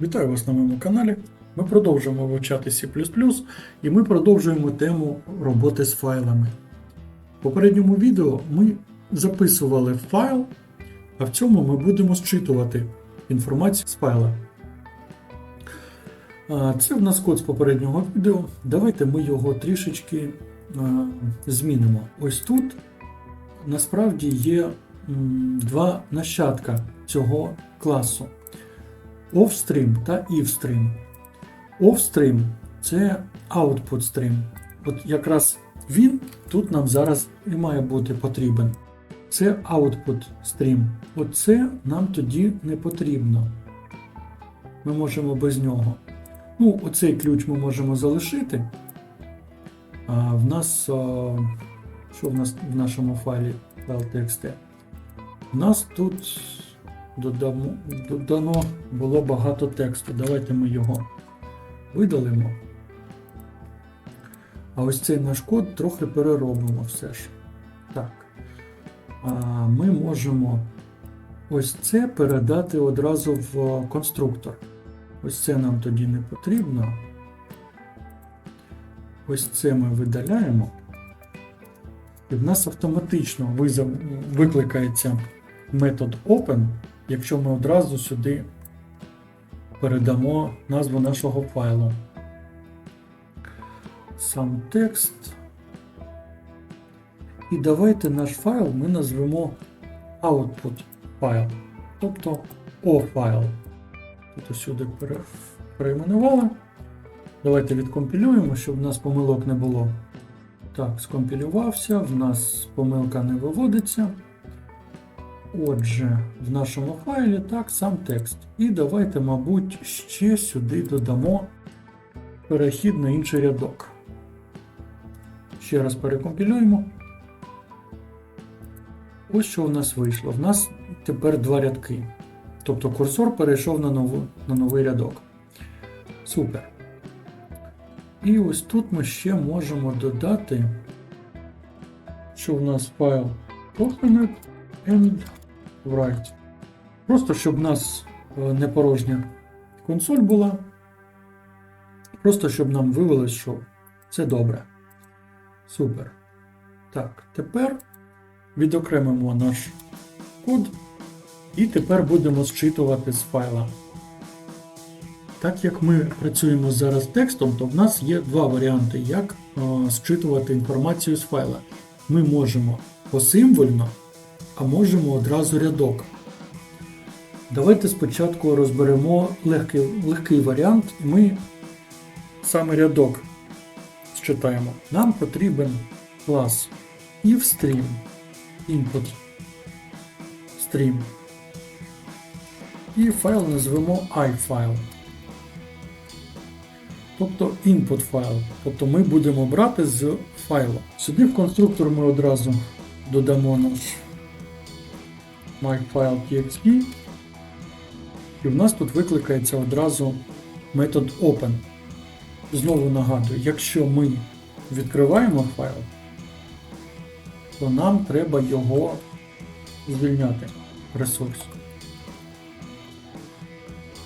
Вітаю вас на моєму каналі. Ми продовжуємо вивчати C і ми продовжуємо тему роботи з файлами. В попередньому відео ми записували файл, а в цьому ми будемо зчитувати інформацію з файла. Це в нас код з попереднього відео. Давайте ми його трішечки змінимо. Ось тут насправді є два нащадка цього класу. Offstream та IvStream. Offstream це output stream. От якраз він тут нам зараз і має бути потрібен. Це output stream. Оце нам тоді не потрібно. Ми можемо без нього. Ну, оцей ключ ми можемо залишити. А в нас, що в нас в нашому файлі file.txt? У нас тут додамо, додано було багато тексту. Давайте ми його видалимо. А ось цей наш код трохи переробимо все ж. Так. А ми можемо ось це передати одразу в конструктор. Ось це нам тоді не потрібно. Ось це ми видаляємо. І в нас автоматично викликається метод open, якщо ми одразу сюди передамо назву нашого файлу. Сам текст. І давайте наш файл ми назвемо output файл, тобто O файл. Тут сюди пере- перейменували. Давайте відкомпілюємо, щоб в нас помилок не було. Так, скомпілювався, в нас помилка не виводиться. Отже, в нашому файлі так, сам текст. І давайте, мабуть, ще сюди додамо перехід на інший рядок. Ще раз перекомпілюємо. Ось що в нас вийшло. В нас тепер два рядки. Тобто курсор перейшов на, нову, на новий рядок. Супер. І ось тут ми ще можемо додати, що в нас файл opened and write. Просто щоб в нас е, не порожня консоль була. Просто щоб нам вивелось, що це добре. Супер. Так, тепер відокремимо наш код і тепер будемо зчитувати з файла. Так як ми працюємо зараз текстом, то в нас є два варіанти, як е, зчитувати інформацію з файла. Ми можемо посимвольно, а можемо одразу рядок. Давайте спочатку розберемо легкий, легкий варіант, і ми саме рядок зчитаємо. Нам потрібен клас IvStream, input stream. І файл назвемо iFile. Тобто input файл. Тобто ми будемо брати з файлу. Сюди в конструктор ми одразу додамо наш myfile.txt. І в нас тут викликається одразу метод open. Знову нагадую, якщо ми відкриваємо файл, то нам треба його звільняти ресурс.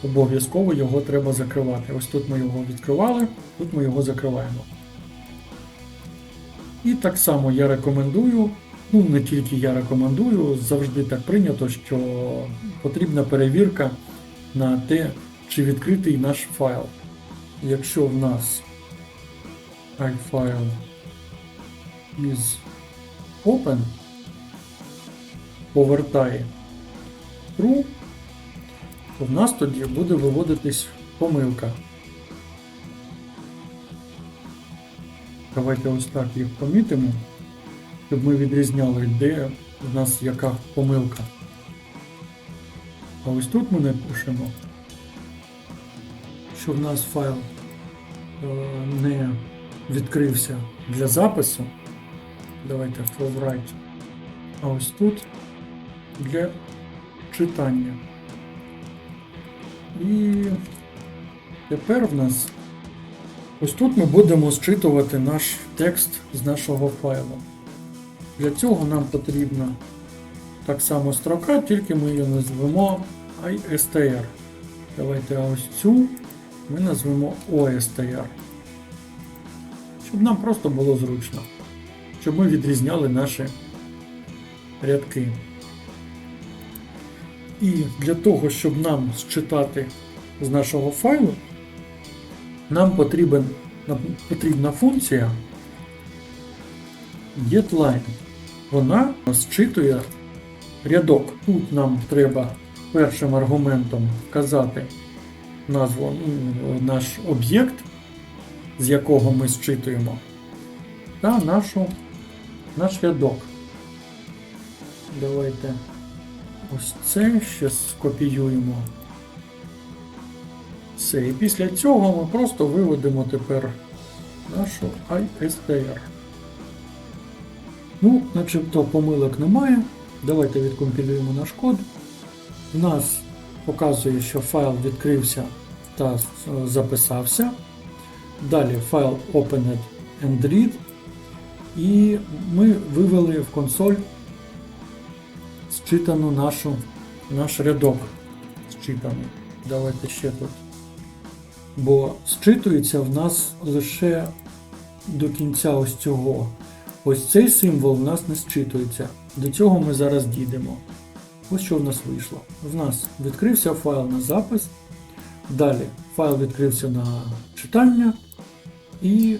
Обов'язково його треба закривати. Ось тут ми його відкривали, тут ми його закриваємо. І так само я рекомендую, ну не тільки я рекомендую, завжди так прийнято, що потрібна перевірка на те, чи відкритий наш файл. Якщо в нас iFile is open, повертає true, то в нас тоді буде виводитись помилка. Давайте ось так їх помітимо, щоб ми відрізняли, де в нас яка помилка. А ось тут ми напишемо, що в нас файл е, не відкрився для запису. Давайте for write. А ось тут для читання. І тепер в нас ось тут ми будемо зчитувати наш текст з нашого файлу. Для цього нам потрібна так само строка, тільки ми її назвемо ISTR. Давайте а ось цю ми назвемо OSTR. Щоб нам просто було зручно. Щоб ми відрізняли наші рядки. І для того, щоб нам зчитати з нашого файлу, нам потрібен, потрібна функція getLine. Вона зчитує рядок. Тут нам треба першим аргументом вказати назву, ну, наш об'єкт, з якого ми зчитуємо, та нашу, наш рядок. Давайте ось це ще скопіюємо. Все. І після цього ми просто виведемо тепер нашу ISTR. Ну, начебто помилок немає. Давайте відкомпілюємо наш код. У нас показує, що файл відкрився та е, записався. Далі файл Opened and Read. І ми вивели в консоль зчитану нашу, наш рядок. Зчитаний. Давайте ще тут. Бо зчитується в нас лише до кінця ось цього. Ось цей символ в нас не зчитується. До цього ми зараз дійдемо. Ось що в нас вийшло. В нас відкрився файл на запис. Далі файл відкрився на читання і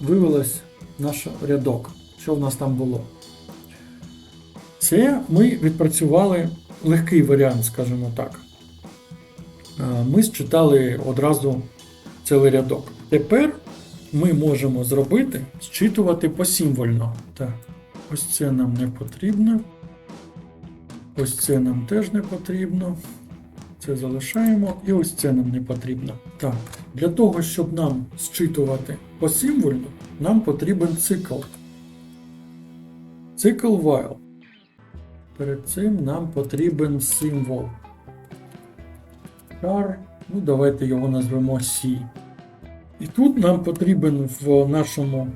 вивелось наш рядок, що в нас там було. Це ми відпрацювали легкий варіант, скажімо так. Е, Ми зчитали одразу цілий рядок. Тепер ми можемо зробити зчитувати посімвольно. Так, ось це нам не потрібно. Ось це нам теж не потрібно. Це залишаємо. І ось це нам не потрібно. Так, для того, щоб нам зчитувати посимвольно, нам потрібен цикл. Цикл while. Перед цим нам потрібен символ. Char. Ну, давайте його назвемо C. І тут нам потрібен в нашому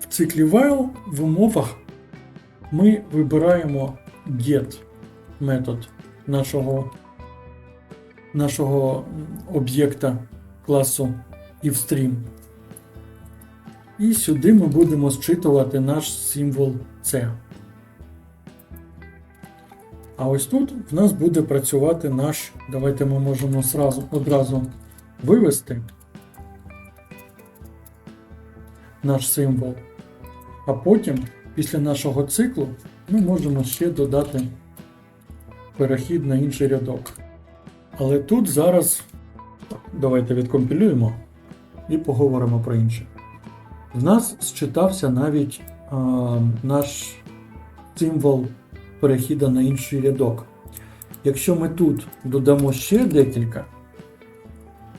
в циклі while в умовах ми вибираємо get метод нашого, нашого об'єкта класу IfStream. І сюди ми будемо зчитувати наш символ C. А ось тут в нас буде працювати наш. Давайте ми можемо одразу вивести наш символ. А потім, після нашого циклу, ми можемо ще додати перехід на інший рядок. Але тут зараз давайте відкомпілюємо і поговоримо про інше. В нас зчитався навіть а, наш символ перехіда на інший рядок. Якщо ми тут додамо ще декілька,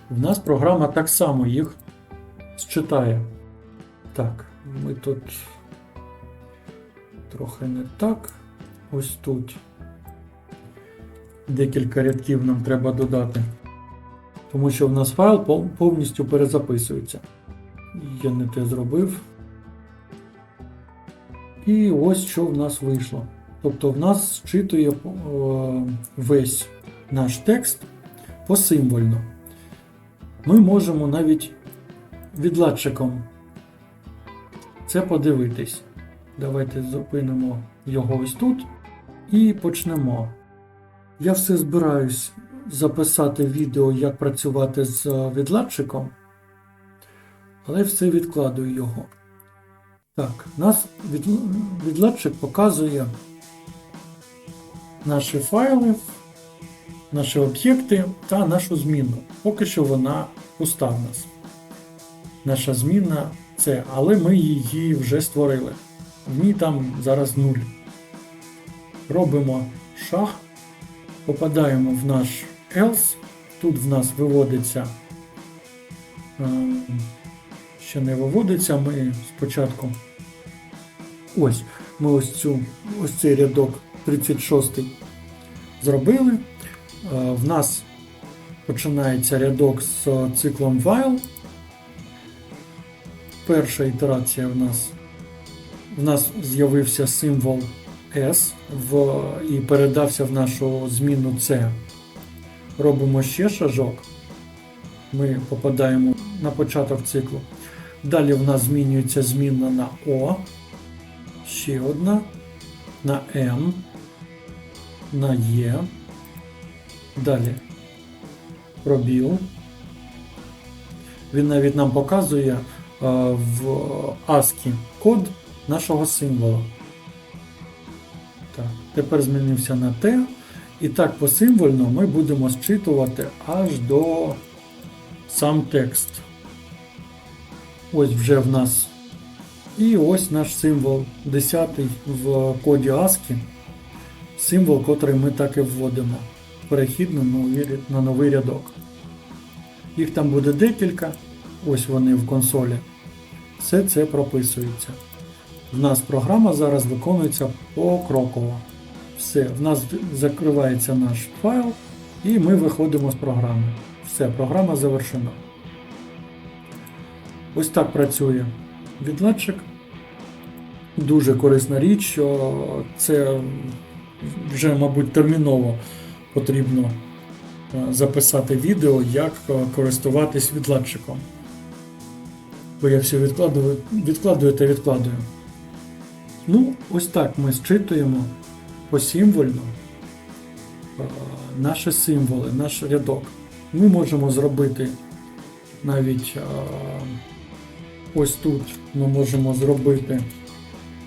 в нас програма так само їх зчитає. Так, ми тут трохи не так. Ось тут декілька рядків нам треба додати. Тому що в нас файл повністю перезаписується. Я не те зробив. І ось що в нас вийшло. Тобто в нас зчитує е, весь наш текст посимвольно. Ми можемо навіть відладчиком це подивитись. Давайте зупинимо його ось тут і почнемо. Я все збираюсь записати відео, як працювати з відладчиком, але все відкладую його. Так, нас відладчик показує наші файли, наші об'єкти та нашу зміну. Поки що вона пуста в нас. Наша зміна це, але ми її вже створили. В ній там зараз нуль. Робимо шаг, попадаємо в наш else. Тут в нас виводиться. е, Ще не виводиться, ми спочатку. Ось, ми ось цю, ось цей рядок 36 зробили. Е, В нас починається рядок з циклом while. Перша ітерація в нас в нас з'явився символ S в, і передався в нашу зміну C. робимо ще шажок. Ми попадаємо на початок циклу. Далі в нас змінюється змінна на О, ще одна, на М, на Є. Далі пробіл. Він навіть нам показує е, в ASCII код нашого символу. Так, тепер змінився на Т. І так посимвольно ми будемо зчитувати аж до сам текст. Ось вже в нас. І ось наш символ 10 в коді ASCII. Символ, котрий ми так і вводимо. Перехід на новий, на новий рядок. Їх там буде декілька. Ось вони в консолі. Все це прописується. В нас програма зараз виконується покроково. Все, в нас закривається наш файл, і ми виходимо з програми. Все, програма завершена. Ось так працює відладчик. Дуже корисна річ, що це вже, мабуть, терміново потрібно е, записати відео, як е, користуватись відладчиком. Бо я все відкладую, відкладую та відкладую. Ну, ось так ми зчитуємо посимвольно е, наші символи, наш рядок. Ми можемо зробити навіть ось тут ми можемо зробити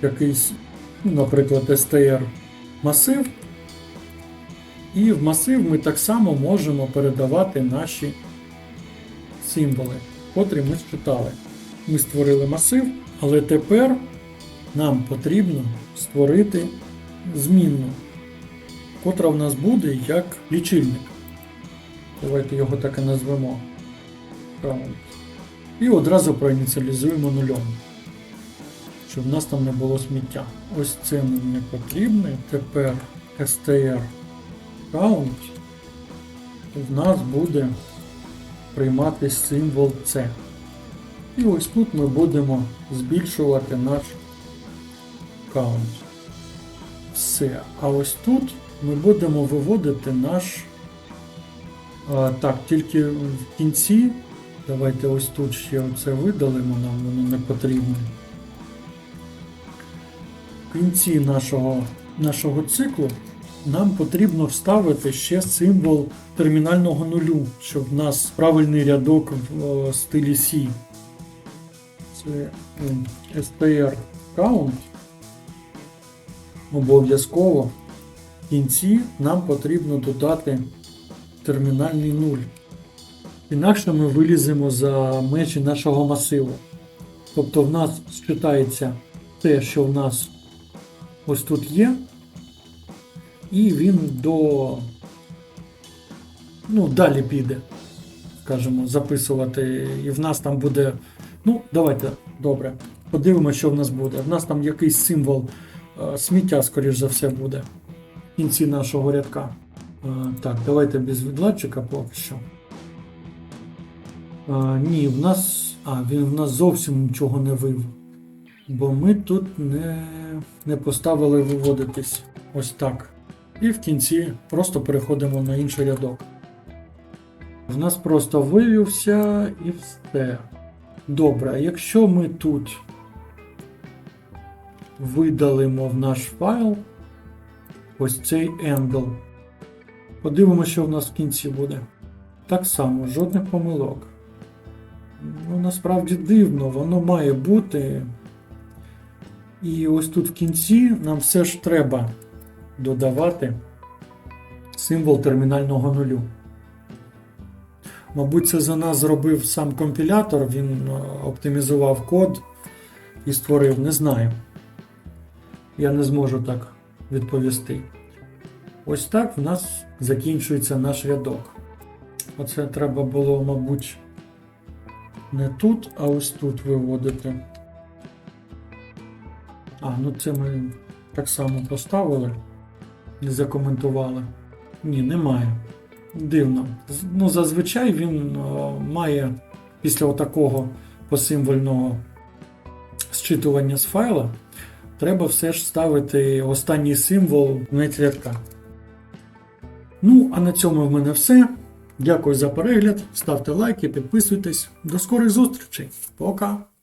якийсь, ну, наприклад, str масив. І в масив ми так само можемо передавати наші символи, котрі ми читали. Ми створили масив, але тепер нам потрібно створити змінну, котра в нас буде як лічильник. Давайте його так і назвемо. І одразу проініціалізуємо нульом, щоб в нас там не було сміття. Ось це нам не потрібно. Тепер str count в нас буде приймати символ C. І ось тут ми будемо збільшувати наш count. Все. А ось тут ми будемо виводити наш. А, так, тільки в кінці. Давайте ось тут ще оце видалимо, нам воно не потрібно. В кінці нашого, нашого циклу нам потрібно вставити ще символ термінального нулю, щоб в нас правильний рядок в стилі C. Це м, str count. Обов'язково в кінці нам потрібно додати термінальний нуль. Інакше ми виліземо за межі нашого масиву. Тобто в нас считається те, що в нас ось тут є, і він до. Ну, далі піде, скажімо, записувати. І в нас там буде. Ну, давайте, добре. Подивимося, що в нас буде. В нас там якийсь символ е, сміття, скоріш за все, буде в кінці нашого рядка. Е, так, давайте без відладчика поки що. А, ні, в нас. А, він в нас зовсім нічого не вив. Бо ми тут не, не поставили виводитись. Ось так. І в кінці просто переходимо на інший рядок. В нас просто вивівся і все. Добре, якщо ми тут видалимо в наш файл ось цей ендл, подивимося, що в нас в кінці буде. Так само, жодних помилок. Ну, насправді дивно, воно має бути. І ось тут в кінці нам все ж треба додавати символ термінального нулю. Мабуть, це за нас зробив сам компілятор, він е, оптимізував код і створив, не знаю. Я не зможу так відповісти. Ось так в нас закінчується наш рядок. Оце треба було, мабуть, не тут, а ось тут виводити. А, ну це ми так само поставили закоментували. Ні, немає. Дивно. Ну, зазвичай він о, має після отакого посимвольного зчитування з файла. Треба все ж ставити останній символ рядка. Ну, а на цьому в мене все. Дякую за перегляд. Ставте лайки, підписуйтесь. До скорих зустрічей. Пока!